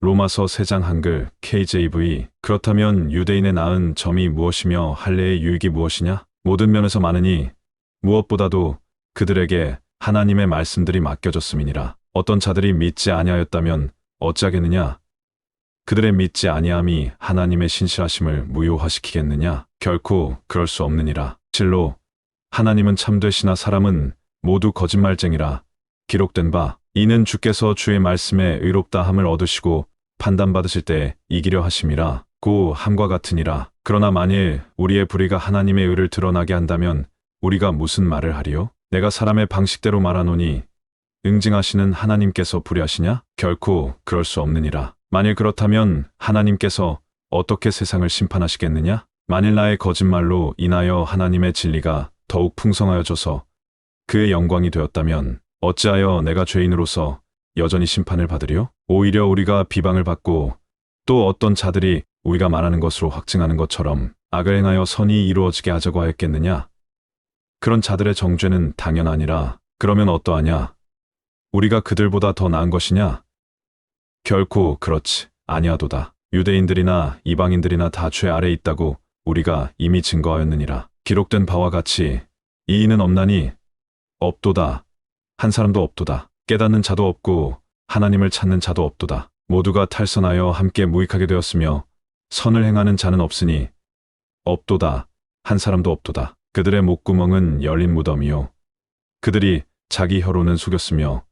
로마서 3장 한글 KJV 그렇다면 유대인의 나은 점이 무엇이며 할례의 유익이 무엇이냐? 모든 면에서 많으니 무엇보다도 그들에게 하나님의 말씀들이 맡겨졌음이니라. 어떤 자들이 믿지 아니하였다면 어찌하겠느냐? 그들의 믿지 아니함이 하나님의 신실하심을 무효화시키겠느냐? 결코 그럴 수 없느니라. 실로 하나님은 참되시나 사람은 모두 거짓말쟁이라 기록된 바 이는 주께서 주의 말씀에 의롭다함을 얻으시고 판단받으실 때 이기려 하심이라. 고 함과 같으니라. 그러나 만일 우리의 불의가 하나님의 의를 드러나게 한다면 우리가 무슨 말을 하리요? 내가 사람의 방식대로 말하노니 응징하시는 하나님께서 불의하시냐? 결코 그럴 수 없느니라. 만일 그렇다면 하나님께서 어떻게 세상을 심판하시겠느냐? 만일 나의 거짓말로 인하여 하나님의 진리가 더욱 풍성하여져서 그의 영광이 되었다면 어찌하여 내가 죄인으로서 여전히 심판을 받으리요? 오히려 우리가 비방을 받고 또 어떤 자들이 우리가 말하는 것으로 확증하는 것처럼 악을 행하여 선이 이루어지게 하자고 하였겠느냐? 그런 자들의 정죄는 당연하니라. 그러면 어떠하냐? 우리가 그들보다 더 나은 것이냐? 결코 그렇지 아니하도다. 유대인들이나 이방인들이나 다 죄 아래 있다고 우리가 이미 증거하였느니라. 기록된 바와 같이 이인은 없나니 없도다. 한 사람도 없도다. 깨닫는 자도 없고 하나님을 찾는 자도 없도다. 모두가 탈선하여 함께 무익하게 되었으며 선을 행하는 자는 없으니 없도다. 한 사람도 없도다. 그들의 목구멍은 열린 무덤이요. 그들이 자기 혀로는 속였으며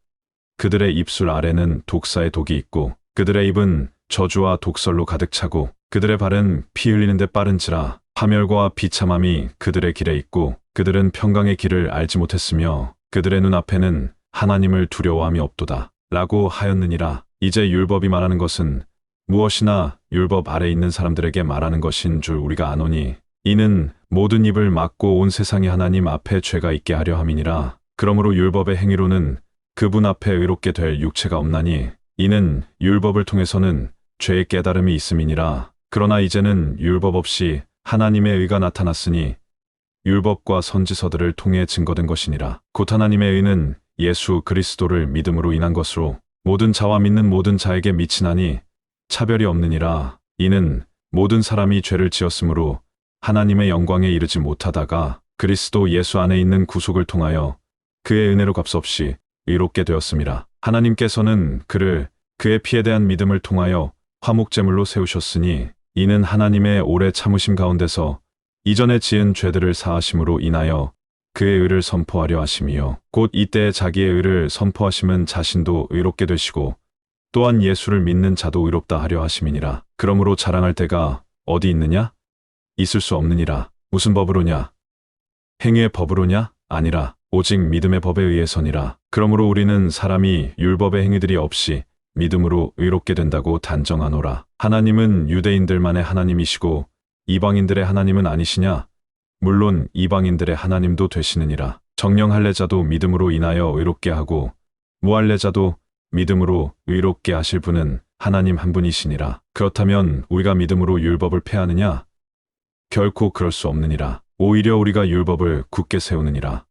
그들의 입술 아래는 독사의 독이 있고 그들의 입은 저주와 독설로 가득 차고 그들의 발은 피 흘리는데 빠른지라 파멸과 비참함이 그들의 길에 있고 그들은 평강의 길을 알지 못했으며 그들의 눈앞에는 하나님을 두려워함이 없도다. 라고 하였느니라. 이제 율법이 말하는 것은 무엇이나 율법 아래 있는 사람들에게 말하는 것인 줄 우리가 아노니 이는 모든 입을 막고 온 세상이 하나님 앞에 죄가 있게 하려 함이니라. 그러므로 율법의 행위로는 그분 앞에 의롭게 될 육체가 없나니 이는 율법을 통해서는 죄의 깨달음이 있음이니라. 그러나 이제는 율법 없이 하나님의 의가 나타났으니 율법과 선지서들을 통해 증거된 것이니라. 곧 하나님의 의는 예수 그리스도를 믿음으로 인한 것으로 모든 자와 믿는 모든 자에게 미치나니 차별이 없느니라. 이는 모든 사람이 죄를 지었으므로 하나님의 영광에 이르지 못하다가 그리스도 예수 안에 있는 구속을 통하여 그의 은혜로 값없이 의롭게 되었습니다. 하나님께서는 그를 그의 피에 대한 믿음을 통하여 화목제물로 세우셨으니 이는 하나님의 오래 참으심 가운데서 이전에 지은 죄들을 사하심으로 인하여 그의 의를 선포하려 하심이요. 곧 이때 자기의 의를 선포하심은 자신도 의롭게 되시고 또한 예수를 믿는 자도 의롭다 하려 하심이니라. 그러므로 자랑할 때가 어디 있느냐? 있을 수 없느니라. 무슨 법으로냐? 행위의 법으로냐? 아니라 오직 믿음의 법에 의해서니라. 그러므로 우리는 사람이 율법의 행위들이 없이 믿음으로 의롭게 된다고 단정하노라. 하나님은 유대인들만의 하나님이시고 이방인들의 하나님은 아니시냐? 물론 이방인들의 하나님도 되시느니라. 정령 할례자도 믿음으로 인하여 의롭게 하고 무할례자도 믿음으로 의롭게 하실 분은 하나님 한 분이시니라. 그렇다면 우리가 믿음으로 율법을 폐하느냐? 결코 그럴 수 없느니라. 오히려 우리가 율법을 굳게 세우느니라.